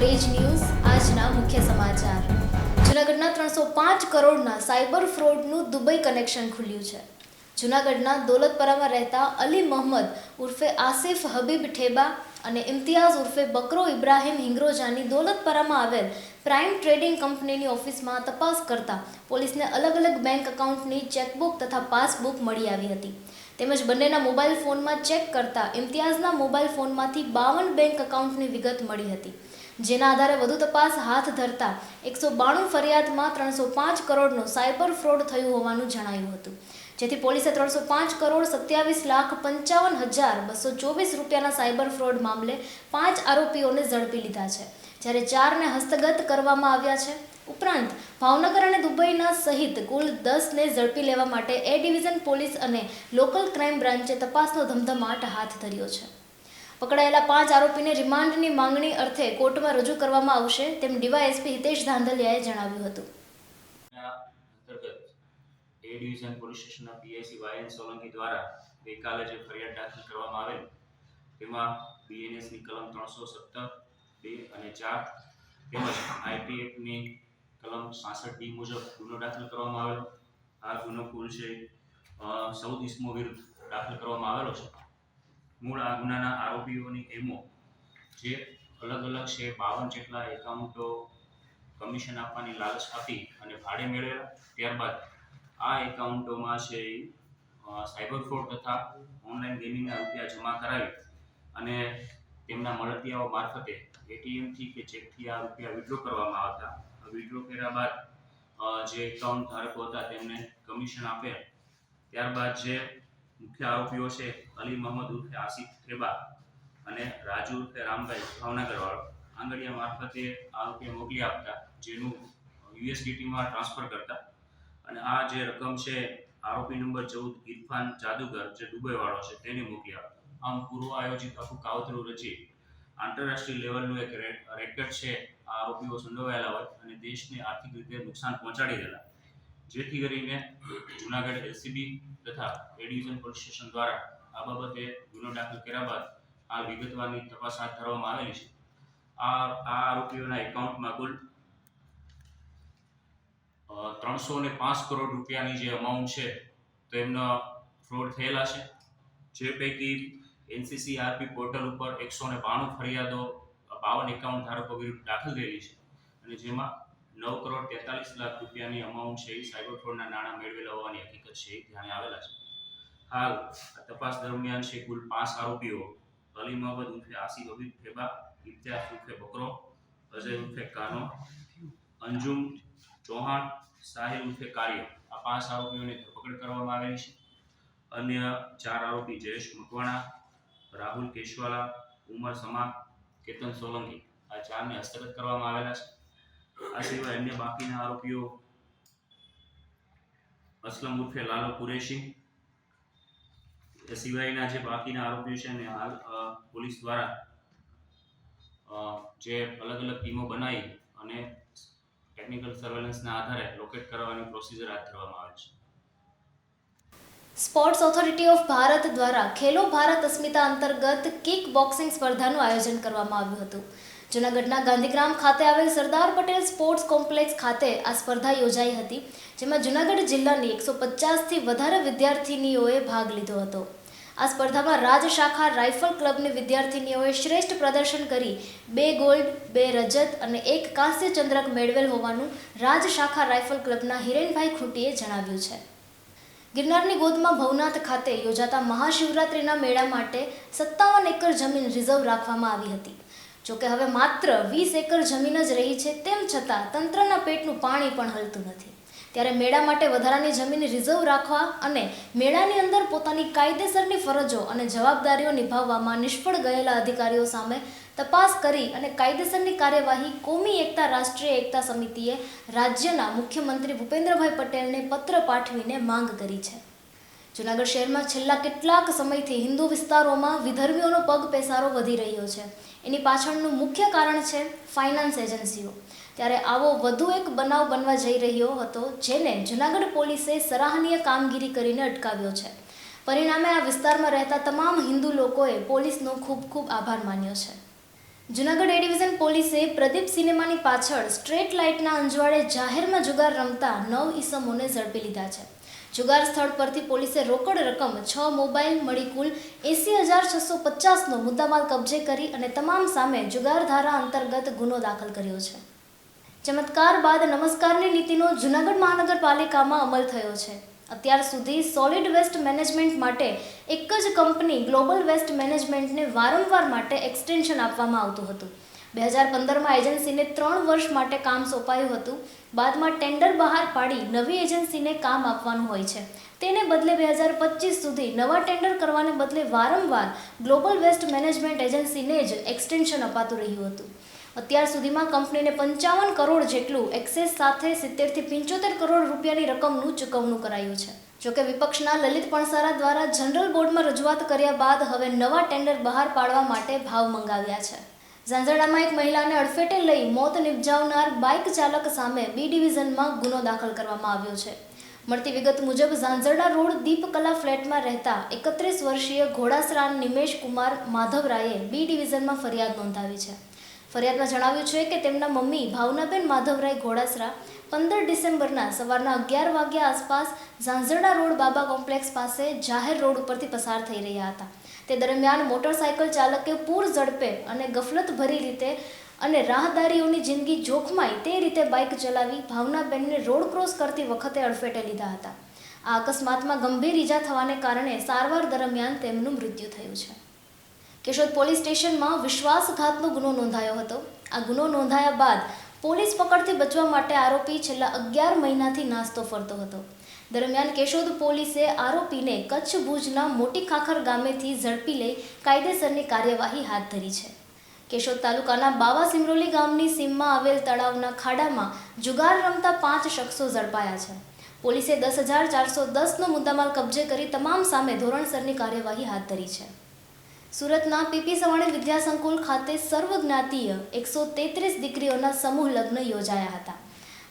Coverage news, આજના મુખ્ય સમાચાર. જૂનાગઢના ત્રણસો પાંચ કરોડના સાયબર ફ્રોડનું દુબઈ કનેક્શન ખુલ્યું છે. જૂનાગઢના દોલતપરામાં રહેતા અલી મોહમ્મદ ઉર્ફે આસિફ હબીબ ઠેબા અને ઇમ્તિયાઝ ઉર્ફે બકરો ઇબ્રાહિમ હિંગ્રોજાની દોલતપરામાં આવેલ પ્રાઇમ ટ્રેડિંગ કંપનીની ઓફિસમાં તપાસ કરતા પોલીસને અલગ અલગ બેંક એકાઉન્ટની ચેકબુક તથા પાસબુક મળી આવી હતી. તેમજ બંનેના મોબાઈલ ફોનમાં ચેક કરતા ઇમ્તિયાઝના મોબાઈલ ફોનમાંથી બાવન બેંક એકાઉન્ટની વિગત મળી હતી. જેના આધારે વધુ તપાસ હાથ ધરતા એકસો બાણું ફરિયાદમાં ત્રણસો પાંચ કરોડનો સાયબર ફ્રોડ થયું હોવાનું જણાયું હતું. જેથી પોલીસે ત્રણસો પાંચ કરોડ સત્યાવીસ લાખ પંચાવન હજાર બસો ચોવીસ રૂપિયાના સાયબર ફ્રોડ મામલે પાંચ આરોપીઓને ઝડપી લીધા છે. જ્યારે ચારને હસ્તગત કરવામાં આવ્યા છે, ઉપરાંત ભાવનગર અને દુબઈના સહિત કુલ દસને ઝડપી લેવા માટે એ ડિવિઝન પોલીસ અને લોકલ ક્રાઇમ બ્રાન્ચે તપાસનો ધમધમાટ હાથ ધર્યો છે. પકડાયેલા પાંચ આરોપીને રિમાન્ડની માંગણી અર્થે કોર્ટમાં રજૂ કરવામાં આવશે, તેમ ડીવાયએસપી હિતેશ ધાંધલિયાએ જણાવ્યું હતું. એ ડિવિઝન પોલીસ સ્ટેશનના પીઆઈસી વાયએન સોલંકી દ્વારા ગઈકાલે જે ફરિયાદ દાખલ કરવામાં આવેલ, તેમાં બીએનએસની કલમ ત્રણસો સત્તર બે અને ચાર તેમજ આઈપી એક્ટની કલમ સાસઠ ડી મુજબ ગુનો દાખલ કરવામાં આવેલો. આ ગુનો કુલ છે ચૌદ ઇસમો વિરુદ્ધ દાખલ કરવામાં આવેલો છે. મૂળ આ ગુનાના આરોપીઓની એમો જે અલગ અલગ છે, બાવન જેટલા એકાઉન્ટો કમિશન આપવાની લાલચ આપી અને ભાડે મેળવેલા. ત્યારબાદ આ એકાઉન્ટોમાં છે સાયબર ફ્રોડ તથા ઓનલાઈન ગેમિંગના રૂપિયા જમા કરાવી અને તેમના મળતિયાઓ મારફતે એટીએમથી કે ચેકથી આ રૂપિયા વિડ્રો કરવામાં આવતા. વિડ્રો કર્યા બાદ જે એકાઉન્ટ ધારકો હતા તેમને કમિશન આપે ત્યારબાદ જે મુખ્ય આરોપીઓ છે અલી મોહમ્મદ ઉર્ફે આસિફ ખેબા અને રાજુ ઉર્ફે રામભાઈ ભાવનગરવાળો. આંગળીયા મારફતે આ રૂપિયા મોકલી આપતા, જેનું યુએસડીટીમાં ટ્રાન્સફર કરતા. અને આ જે રકમ છે, આરોપી નંબર ચૌદ ઇરફાન જાદુગર, જે દુબઈવાળો છે, તેને મોકલી આપતા. આમ પૂર્વ આયોજિત આખું કાવતરું રચી આંતરરાષ્ટ્રીય લેવલનું એક રેકર્ડ છે આ આરોપીઓ સંડોવાયેલા હોય અને દેશને આર્થિક રીતે નુકસાન પહોંચાડી દેલા. જેથી કરીને જુનાગઢ એલસીબી તથા એ પોલીસ સ્ટેશન દ્વારા આ બાબતે ગુનો દાખલ કર્યા બાદ આ વિગતવારની તપાસ હાથ ધરવામાં આવેલી છે. આ આ આરોપીઓના એકાઉન્ટમાં કુલ ત્રણસો ને પાંચ કરોડ રૂપિયાની જે અમાઉન્ટ છે, તો એમનો ફ્રોડ થયેલા છે. જે પૈકી એનસીસી આરપી પોર્ટલ ઉપર એકસો ને બાણું ફરિયાદો, બાવન એકાઉન્ટ ધારકો વિરુદ્ધ દાખલ થયેલી છે. અને જેમાં નવ કરોડ તેતાલીસ લાખ રૂપિયાની અમાઉન્ટ છે એ સાયબર ફ્રોડના નાણાં મેળવેલા હોવાની હકીકત છે ધ્યાને આવેલા છે. હાલ આ તપાસ દરમિયાન છે કુલ પાંચ આરોપીઓ. અલી મહમદ ઉર્ફે આસિફ હબીબ ફેબા ઇમ્તિયાઝ ઉર્ફે બકરો, અજય ઉર્ફે કાનો, અંજુમ ચૌહાણ, સાહિલ ઉર્ફે કાર્ય. આ પાંચ આરોપીઓની ધરપકડ કરવામાં આવેલી છે. અન્ય ચાર આરોપી જયેશ મકવાણા, રાહુલ કેશવાલા, ઉમર સમા કેતન સોલંકી. આ ચારને હસ્તગત કરવામાં આવેલા છે. આ સિવાય અન્ય બાકીના આરોપીઓ અસલમ ઉર્ફે લાલો કુરેશી. એ સિવાયના જે બાકીના આરોપીઓ છે ને હાલ પોલીસ દ્વારા જે અલગ અલગ ટીમો બનાવી અને ટેકનિકલ સર્વેલન્સના આધારે લોકેટ કરવાની પ્રોસિજર હાથ ધરવામાં આવે છે. સ્પોર્ટ્સ ઓથોરિટી ઓફ ભારત દ્વારા ખેલો ભારત અસ્મિતા અંતર્ગત કિક બોક્સિંગ સ્પર્ધાનું આયોજન કરવામાં આવ્યું હતું. જૂનાગઢના ગાંધીગ્રામ ખાતે આવેલ સરદાર પટેલ સ્પોર્ટ્સ કોમ્પ્લેક્સ ખાતે આ સ્પર્ધા યોજાઈ હતી, જેમાં જૂનાગઢ જિલ્લાની એકસો પચાસથી વધારે વિદ્યાર્થિનીઓએ ભાગ લીધો હતો. આ સ્પર્ધામાં રાજ શાખા રાઇફલ ક્લબની વિદ્યાર્થિનીઓએ શ્રેષ્ઠ પ્રદર્શન કરી, બે ગોલ્ડ, બે રજત અને એક કાંસ્ય ચંદ્રક મેળવેલ હોવાનું રાજ શાખા રાઇફલ ક્લબના હિરેનભાઈ ખૂંટીએ જણાવ્યું છે. ગિરનારની ગોદમાં ભવનાથ ખાતે યોજાતા મહાશિવરાત્રિના મેળા માટે સત્તાવન એકર જમીન રિઝર્વ રાખવામાં આવી હતી. જોકે હવે માત્ર વીસ એકર જમીન જ રહી છે, તેમ છતાં તંત્રના પેટનું પાણી પણ હલતું નથી. ત્યારે મેળા માટે વધારાની જમીન રિઝર્વ રાખવા અને મેળાની અંદર પોતાની કાયદેસરની ફરજો અને જવાબદારીઓ નિભાવવામાં નિષ્ફળ ગયેલા અધિકારીઓ સામે તપાસ કરી અને કાયદેસરની કાર્યવાહી કોમી એકતા રાષ્ટ્રીય એકતા સમિતિએ રાજ્યના મુખ્યમંત્રી ભૂપેન્દ્રભાઈ પટેલને પત્ર પાઠવીને માંગ કરી છે. જૂનાગઢ શહેરમાં છેલ્લા કેટલાક સમયથી હિન્દુ વિસ્તારોમાં વિધર્મીઓનો પગ પેસારો વધી રહ્યો છે. એની પાછળનું મુખ્ય કારણ છે ફાઇનાન્સ એજન્સીઓ ત્યારે આવો વધુ એક બનાવ બનવા જઈ રહ્યો હતો, જેને જૂનાગઢ પોલીસે સરાહનીય કામગીરી કરીને અટકાવ્યો છે. પરિણામે આ વિસ્તારમાં રહેતા તમામ હિન્દુ લોકોએ પોલીસનો ખૂબ ખૂબ આભાર માન્યો છે. જુનાગઢ એ ડિવિઝન પોલીસે પ્રદીપ સિનેમાની પાછળ સ્ટ્રેટ લાઇટના અંજવાળે જાહેરમાં જુગાર રમતા નવ ઈસમોને ઝડપી લીધા છે. જુગાર સ્થળ પરથી પોલીસે રોકડ રકમ છ મોબાઈલ મળી કુલ એંસી હજાર છસો પચાસનો મુદ્દામાલ કબજે કરી અને તમામ સામે જુગાર ધારા અંતર્ગત ગુનો દાખલ કર્યો છે. ચમત્કાર બાદ નમસ્કારની નીતિનો જુનાગઢ મહાનગરપાલિકામાં અમલ થયો છે. અત્યાર સુધી સોલિડ વેસ્ટ મેનેજમેન્ટ માટે એક જ કંપની ગ્લોબલ વેસ્ટ મેનેજમેન્ટને વારંવાર માટે એક્સટેન્શન આપવામાં આવતું હતું. બે હજાર પંદરમાં એજન્સીને ત્રણ વર્ષ માટે કામ સોંપાયું હતું. બાદમાં ટેન્ડર બહાર પાડી નવી એજન્સીને કામ આપવાનું હોય છે. તેને બદલે બે હજાર પચીસ સુધી નવા ટેન્ડર કરવાને બદલે વારંવાર ગ્લોબલ વેસ્ટ મેનેજમેન્ટ એજન્સીને જ એક્સટેન્શન અપાતું રહ્યું હતું. અત્યાર સુધીમાં કંપનીને પંચાવન કરોડ જેટલું એક્સેસ સાથે સિત્તેરથી પંચોતેર કરોડ રૂપિયાની રકમનું ચૂકવણું કરાયું છે. જોકે વિપક્ષના લલિત પણસારા દ્વારા જનરલ બોર્ડમાં રજૂઆત કર્યા બાદ હવે નવા ટેન્ડર બહાર પાડવા માટે ભાવ મંગાવ્યા છે. ઝાંઝરડામાં એક મહિલાને અડફેટે લઈ મોત નિપજાવનાર બાઇક ચાલક સામે બી ડિવિઝનમાં ગુનો દાખલ કરવામાં આવ્યો છે. મળતી વિગત મુજબ ઝાંઝરડા રોડ દીપકલા ફ્લેટમાં રહેતા એકત્રીસ વર્ષીય ઘોડાસરાન નિમેશ કુમાર માધવરાયે બી ડિવિઝનમાં ફરિયાદ નોંધાવી છે. ફરિયાદમાં જણાવ્યું છે કે તેમના મમ્મી ભાવનાબેન માધવરાય ઘોડાસરા પંદર ડિસેમ્બરના સવારના અગિયાર વાગ્યા આસપાસ ઝાંઝરડા રોડ બાબા કોમ્પ્લેક્સ પાસે જાહેર રોડ ઉપરથી પસાર થઈ રહ્યા હતા. તે દરમિયાન મોટરસાયકલ ચાલકે પૂર ઝડપે અને ગફલત ભરી રીતે અને રાહદારીઓની જિંદગી જોખમાય તે રીતે બાઇક ચલાવી ભાવનાબેનને રોડ ક્રોસ કરતી વખતે અડફેટે લીધા હતા. આ અકસ્માતમાં ગંભીર ઈજા થવાને કારણે સારવાર દરમિયાન તેમનું મૃત્યુ થયું છે. કેશોદ પોલીસ સ્ટેશનમાં વિશ્વાસઘાતનો ગુનો નોંધાયો હતો. આ ગુનો નોંધાયા બાદ પોલીસ પકડથી બચવા માટે આરોપી છેલ્લા અગિયાર મહિનાથી નાસ્તો ફરતો હતો. દરમિયાન કેશોદ પોલીસે આરોપીને કચ્છ ભુજના મોટી ખાખર ગામેથી ઝડપી લઈ કાયદેસરની કાર્યવાહી હાથ ધરી છે. કેશોદ તાલુકાના બાવા સિમરોલી ગામની સીમમાં આવેલ તળાવના ખાડામાં જુગાર રમતા પાંચ શખ્સો ઝડપાયા છે. પોલીસે દસ હજાર ચારસો દસનો મુદ્દામાલ કબજે કરી તમામ સામે ધોરણસરની કાર્યવાહી હાથ ધરી છે. સુરતના પીપી સવાણી વિદ્યા સંકુલ ખાતે સર્વજ્ઞાતીય એકસો તેત્રીસ દીકરીઓના સમૂહ લગ્ન યોજાયા હતા.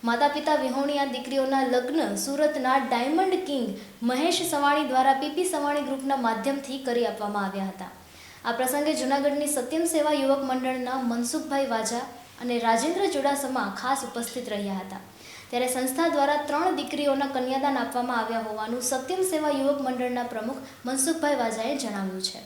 માતા પિતા વિહોણિયા દીકરીઓના લગ્ન સુરતના ડાયમંડ કિંગ મહેશ સવાણી દ્વારા પીપી સવાણી ગ્રુપના માધ્યમથી કરી આપવામાં આવ્યા હતા. આ પ્રસંગે જૂનાગઢની સત્યમ સેવા યુવક મંડળના મનસુખભાઈ વાજા અને રાજેન્દ્ર ચુડાસમા ખાસ ઉપસ્થિત રહ્યા હતા. ત્યારે સંસ્થા દ્વારા ત્રણ દીકરીઓના કન્યાદાન આપવામાં આવ્યા હોવાનું સત્યમ સેવા યુવક મંડળના પ્રમુખ મનસુખભાઈ વાજાએ જણાવ્યું છે.